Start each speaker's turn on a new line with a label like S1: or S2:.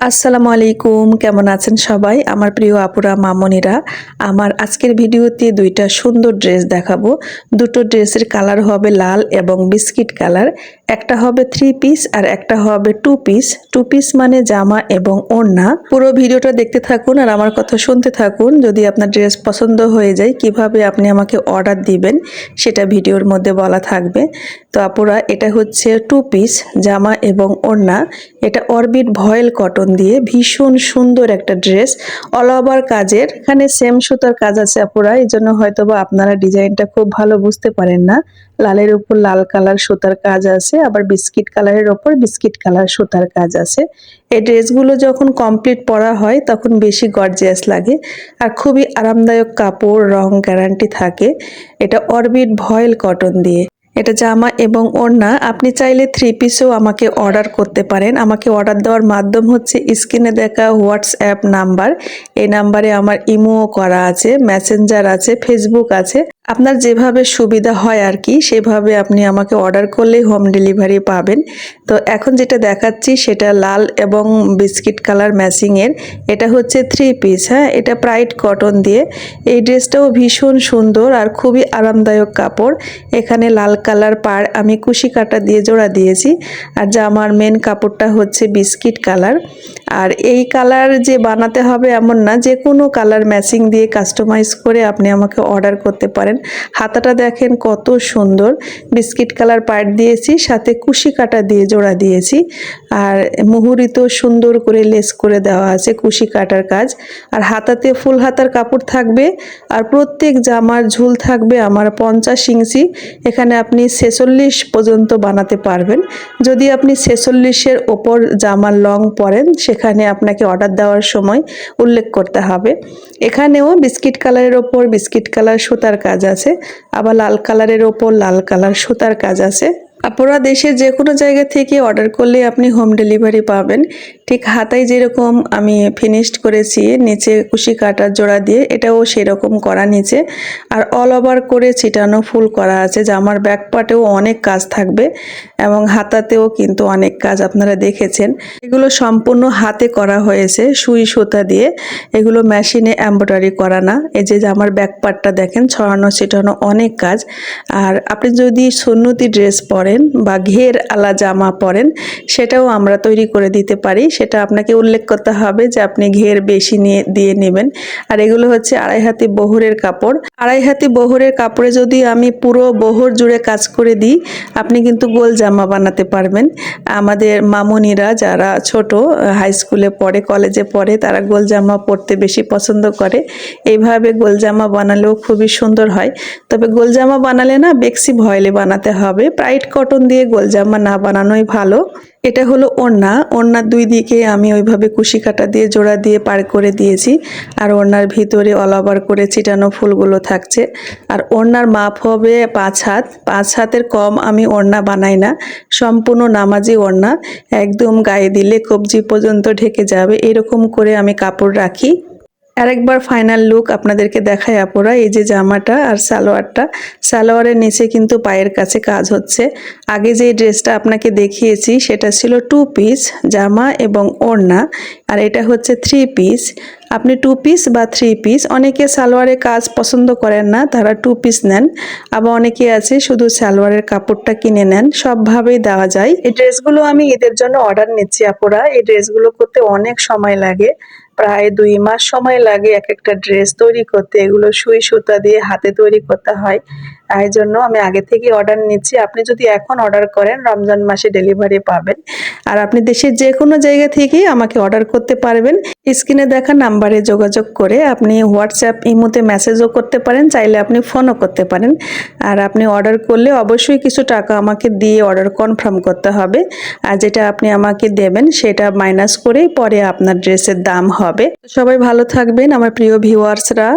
S1: আসসালামু আলাইকুম, কেমন আছেন সবাই? আমার প্রিয় আপুরা, মামনিরা, আমার আজকের ভিডিওতে দুইটা সুন্দর ড্রেস দেখাবো। দুটো ড্রেসের কালার হবে লাল এবং বিস্কিট কালার। একটা হবে থ্রি পিস আর একটা হবে টু পিস টু পিস মানে জামা এবং ওড়না। পুরো ভিডিওটা দেখতে থাকুন আর আমার কথা শুনতে থাকুন। যদি আপনার ড্রেস পছন্দ হয়ে যায়, কীভাবে আপনি আমাকে অর্ডার দিবেন, সেটা ভিডিওর মধ্যে বলা থাকবে। তো আপুরা, এটা হচ্ছে টু পিস জামা এবং ওড়না। এটা অরবিট ভয়েল কটন দিয়ে ভীষণ সুন্দর একটা ড্রেস অল ওভার কাজের। এখানে সেম সুতার কাজ আছে আপুরা, এই জন্য হয়তো বা আপনারা ডিজাইনটা খুব ভালো বুঝতে পারেন না। লালের উপর লাল কালার সুতার কাজ আছে, আবার বিস্কিট কালারের ওপর বিস্কিট কালার সুতার কাজ আছে। এই ড্রেসগুলো যখন কমপ্লিট পরা হয়, তখন বেশি গর্জিয়াস লাগে। আর খুবই আরামদায়ক কাপড়, রং গ্যারান্টি থাকে। এটা অরবিট ভয়েল কটন দিয়ে। এটা জামা এবং ওড়না। আপনি চাইলে থ্রি পিসও আমাকে অর্ডার করতে পারেন। আমাকে অর্ডার দেওয়ার মাধ্যম হচ্ছে স্ক্রিনে দেখা হোয়াটসঅ্যাপ নাম্বার এই নাম্বারে আমার ইমোও করা আছে মেসেঞ্জার আছে ফেসবুক আছে। আপনার যেভাবে সুবিধা হয় আর কি, সেভাবে আপনি আমাকে অর্ডার করলেই হোম ডেলিভারি পাবেন। তো এখন যেটা দেখাচ্ছি সেটা লাল এবং বিস্কিট কালার ম্যাচিংয়ের এটা হচ্ছে থ্রি পিস হ্যাঁ? এটা প্রাইড কটন দিয়ে। এই ড্রেসটাও ভীষণ সুন্দর আর খুবই আরামদায়ক কাপড়। এখানে লাল কালার পার আমি কুশি কাটা দিয়ে জোড়া দিয়েছি। আর জামার মেন কাপড়টা হচ্ছে বিস্কিট কালার। আর এই কালার যে বানাতে হবে এমন না, যে কোনো কালার ম্যাচিং দিয়ে কাস্টমাইজ করে আপনি আমাকে অর্ডার করতে পারেন। হাতাটা দেখেন কত সুন্দর। বিস্কিট কালার পার্ট দিয়েছি, সাথে কুশি কাটা দিয়ে জোড়া দিয়েছি। আর মুহুরিত সুন্দর করে লেস করে দেওয়া আছে, কুশি কাটার কাজ। আর হাতাতে ফুল হাতার কাপড় থাকবে, আর প্রত্যেক জামার ঝুল থাকবে আমার পঞ্চাশ ইঞ্চি। এখানে আপনি ছেচল্লিশ পর্যন্ত বানাতে পারবেন। যদি আপনি ছেচল্লিশের ওপর জামার লং পরেন সেখানে আপনাকে অর্ডার দেওয়ার সময় উল্লেখ করতে হবে। এখানেও বিস্কিট কালারের ওপর বিস্কিট কালার সুতার কাজ আছে, আবার লাল কালারের ওপর লাল কালার সুতার কাজ আছে। আপনারা দেশের যে কোনো জায়গা থেকে অর্ডার করলে আপনি হোম ডেলিভারি পাবেন। ঠিক হাতায় যেরকম আমি ফিনিশড করেছি, নিচে কুশি কাটার জোড়া দিয়ে এটাও সেরকম করা নিচে। আর অল ওভার করে ছিটানো ফুল করা আছে জামার ব্যাক পার্টেও অনেক কাজ থাকবে এবং হাতাতেও কিন্তু অনেক কাজ আপনারা দেখেছেন। এগুলো সম্পূর্ণ হাতে করা হয়েছে, সুই সুতা দিয়ে। এগুলো মেশিনে এম্ব্রয়ডারি করা না। এই যে জামার ব্যাক পার্টটা দেখেন, ছড়ানো ছিটানো অনেক কাজ। আর আপনি যদি সুন্নতি ড্রেস পরেন বা ঘের আলা জামা পরেন, সেটাও আমরা তৈরি করে দিতে পারি। সেটা আপনাকে উল্লেখ করতে হবে যে আপনি ঘের বেশি নিয়ে, দিয়ে নেবেন। আর এগুলো হচ্ছে আড়াই হাতি বহরের কাপড়। আড়াই হাতি বহরের কাপড়ে যদি আমি পুরো বহর জুড়ে কাজ করে দিই, আপনি কিন্তু গোল জামা বানাতে পারবেন। আমাদের মামুনিরা যারা ছোট হাই স্কুলে পড়ে কলেজে পড়ে, তারা গোল জামা পরতে বেশি পছন্দ করে। এইভাবে গোল জামা বানালেও খুবই সুন্দর হয়। তবে গোল জামা বানালে না বেক্সি ভয়েলে বানাতে হবে। প্রাইট কটন দিয়ে গোল জামা না বানানোই ভালো। এটা হলো ওড়না। ওড়নার দুই দিকে আমি ওইভাবে কুশি কাটা দিয়ে জোড়া দিয়ে পার করে দিয়েছি। আর ওড়নার ভিতরে অল ওভার করে চিটানো ফুলগুলো থাকছে। আর ওড়নার মাপ হবে পাঁচ হাত। পাঁচ হাতের কম আমি ওড়না বানাই না। সম্পূর্ণ নামাজি ওড়না। একদম গায়ে দিলে কবজি পর্যন্ত ঢেকে যাবে। এরকম করে আমি কাপড় রাখি। আরেকবার ফাইনাল লুক আপনাদেরকে দেখায় আপুরা, এই যে জামাটা আর সালোয়ারটা। সালোয়ারের নিচে কিন্তু পায়ের কাছে কাজ হচ্ছে। আগে যে ড্রেসটা আপনাকে দেখিয়েছি, সেটা ছিল টু পিস জামা এবং ওড়না, আর এটা হচ্ছে থ্রি পিস আপনি টু পিস বা থ্রি পিস অনেকে সালোয়ারের কাজ পছন্দ করেন না, তারা টু পিস নেন। আবার অনেকে আছে, শুধু সালোয়ারের কাপড়টা কিনে নেন, সবভাবেই দেওয়া যায়। এই ড্রেসগুলো আমি ঈদের জন্য অর্ডার নিচ্ছি আপুরা। এই ড্রেসগুলো করতে অনেক সময় লাগে। প্রায় দুই মাস সময় লাগে এক একটা ড্রেস তৈরি করতে। এগুলো সুই সুতা দিয়ে হাতে তৈরি করতে হয়। তাই জন্য আমি আগে থেকে অর্ডার নিচ্ছি। আপনি যদি এখন অর্ডার করেন, রমজান মাসে ডেলিভারি পাবেন। আর আপনি দেশের যে কোনো জায়গা থেকেই আমাকে অর্ডার করতে পারবেন। স্ক্রিনে দেখা নাম্বারে যোগাযোগ করে আপনি হোয়াটসঅ্যাপ ইমোতে মেসেজও করতে পারেন, চাইলে আপনি ফোনও করতে পারেন। আর আপনি অর্ডার করলে অবশ্যই কিছু টাকা আমাকে দিয়ে অর্ডার কনফার্ম করতে হবে। আর যেটা আপনি আমাকে দেবেন, সেটা মাইনাস করেই পরে আপনার ড্রেসের দাম হবে। সবাই ভালো থাকবেন, আমার প্রিয় ভিউয়ার্সরা